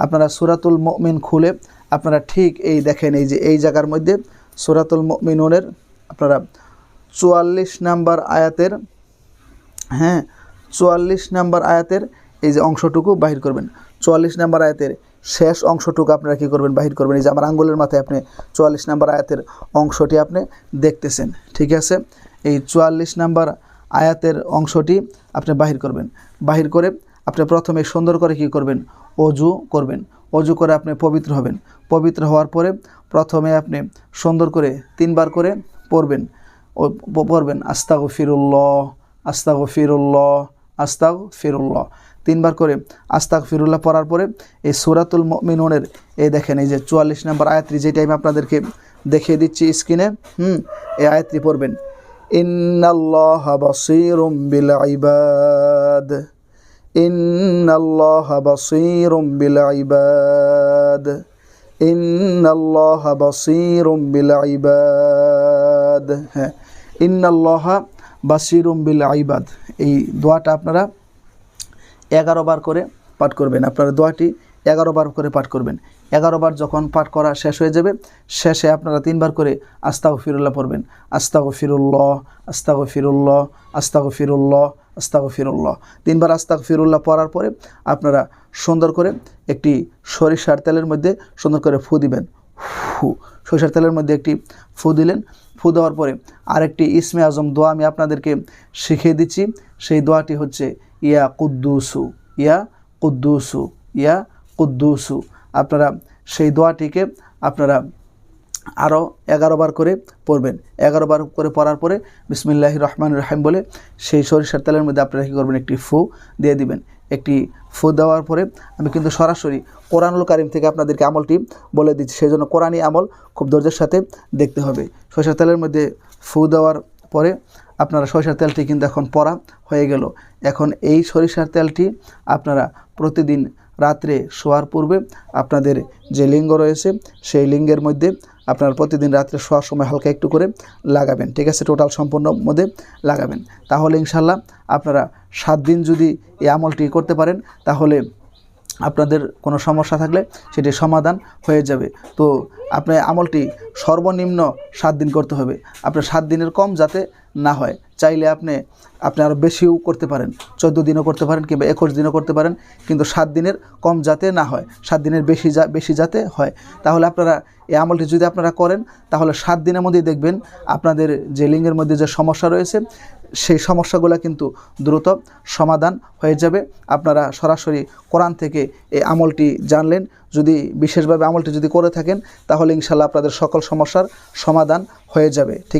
আপনারা সুরাতুল মমিন খুলে আপনারা ঠিক এই দেখেন এই যে এই জায়গার মধ্যে সুরাতুল মমিনুনের আপনারা চুয়াল্লিশ নাম্বার আয়াতের হ্যাঁ চুয়াল্লিশ নাম্বার আয়াতের এই যে অংশটুকু বাহির করবেন। চুয়াল্লিশ নাম্বার আয়াতের শেষ অংশটুকু আপনারা কী করবেন? বাহির করবেন। এই যে আমার আঙ্গুলের মাথায় আপনি চুয়াল্লিশ নাম্বার আয়াতের অংশটি আপনি দেখতেছেন। ঠিক আছে? এই চুয়াল্লিশ নাম্বার আয়াতের অংশটি আপনি বাহির করবেন। বাহির করে আপনি প্রথমে সুন্দর করে কি করবেন? অজু করবেন। অজু করে আপনি পবিত্র হবেন। পবিত্র হওয়ার পরে প্রথমে আপনি সুন্দর করে তিনবার করে পড়বেন। পড়বেন আস্তাগ ফিরুল্লাহ আস্তাগ ফিরুল্লাহ আস্তাগ ফিরুল্লাহ তিনবার করে আস্তাক ফিরুল্লাহ পড়ার পরে এই সুরাতুল মিনুনের এই দেখেন এই যে চুয়াল্লিশ নম্বর আয়াতটি যেটা আমি আপনাদেরকে দেখিয়ে দিচ্ছি স্ক্রিনে, হুম, এই আয়াতটি পড়বেন। ইন্নাল্লাহ বাসীরুম বিল ইবাদ। বাসীরুম বিল ইবাদ ইন্নাল্লাহ বাসীরুম বিল ইবাদ হ্যাঁ ইন্নাল্লাহ বাসীরুম বিল ইবাদ এই দোয়াটা আপনারা এগারো বার করে পাঠ করবেন। আপনারা দোয়াটি এগারো বার করে পাঠ করবেন। এগারো বার যখন পাঠ করা শেষ হয়ে যাবে, শেষে আপনারা তিনবার করে আস্তাগ ফিরুল্লাহ পড়বেন। আস্তাগ ফিরুল্লাহ আস্তাগ ফিরুল্লাহ আস্তাগ ফিরুল্লাহ আস্তাগ ফিরুল্লাহ তিনবার আস্তাগ ফিরুল্লাহ পড়ার পরে আপনারা সুন্দর করে একটি সরিষার তেলের মধ্যে সুন্দর করে ফু দিবেন। ফু, সরিষার তেলের মধ্যে একটি ফু দিলেন। ফু দেওয়ার পরে আরেকটি ইসমে আজম দোয়া আমি আপনাদেরকে শিখিয়ে দিচ্ছি। সেই দোয়াটি হচ্ছে, ইয়া কুদ্দুসু ইয়া কুদ্দুসু ইয়া কুদ্দুসু। আপনারা সেই দোয়াটিকে আপনারা আরও বার করে পড়বেন। বার করে পড়ার পরে বিসমিল্লাহ রহমান রহিম বলে সেই সরিষার তেলের মধ্যে আপনারা কী করবেন? একটি ফু দিয়ে দিবেন। একটি ফু দেওয়ার পরে আমি কিন্তু সরাসরি কোরআনুল কারিম থেকে আপনাদেরকে আমলটি বলে দিচ্ছি। সেই জন্য কোরআনই আমল খুব ধৈর্যের সাথে দেখতে হবে। সরিষার তেলের মধ্যে ফু দেওয়ার পরে আপনারা সরিষার তেলটি কিন্তু এখন পরা হয়ে গেল। এখন এই সরিষার তেলটি আপনারা প্রতিদিন রাত্রে শোয়ার পূর্বে আপনাদের যে লিঙ্গ রয়েছে সেই লিঙ্গের মধ্যে আপনারা প্রতিদিন রাত্রে শোয়ার সময় হালকা একটু করে লাগাবেন, ঠিক আছে? টোটাল সম্পূর্ণ মধ্যে লাগাবেন। তাহলে ইনশাল্লাহ আপনারা সাত দিন যদি এই আমলটি করতে পারেন, তাহলে আপনাদের কোনো সমস্যা থাকলে সেটি সমাধান হয়ে যাবে। তো আপনি আমলটি সর্বনিম্ন সাত দিন করতে হবে। আপনার সাত দিনের কম যাতে না হয়। চাইলে আপনি আপনি আরও বেশিও করতে পারেন। চোদ্দ দিনও করতে পারেন কিংবা একুশ দিনও করতে পারেন, কিন্তু সাত দিনের কম যাতে না হয়। সাত দিনের বেশি যা, বেশি যাতে হয়। তাহলে আপনারা এই আমলটি যদি আপনারা করেন, তাহলে সাত দিনের মধ্যেই দেখবেন আপনাদের যে লিঙ্গের মধ্যে যে সমস্যা রয়েছে সেই সমস্যাগুলো কিন্তু দ্রুত সমাধান হয়ে যাবে। আপনারা সরাসরি কোরআন থেকে এই আমলটি জানলেন। যদি বিশেষভাবে আমলটি যদি করে থাকেন, তাহলে ইনশাল্লাহ আপনাদের সকল সমস্যার সমাধান হয়ে যাবে। ঠিক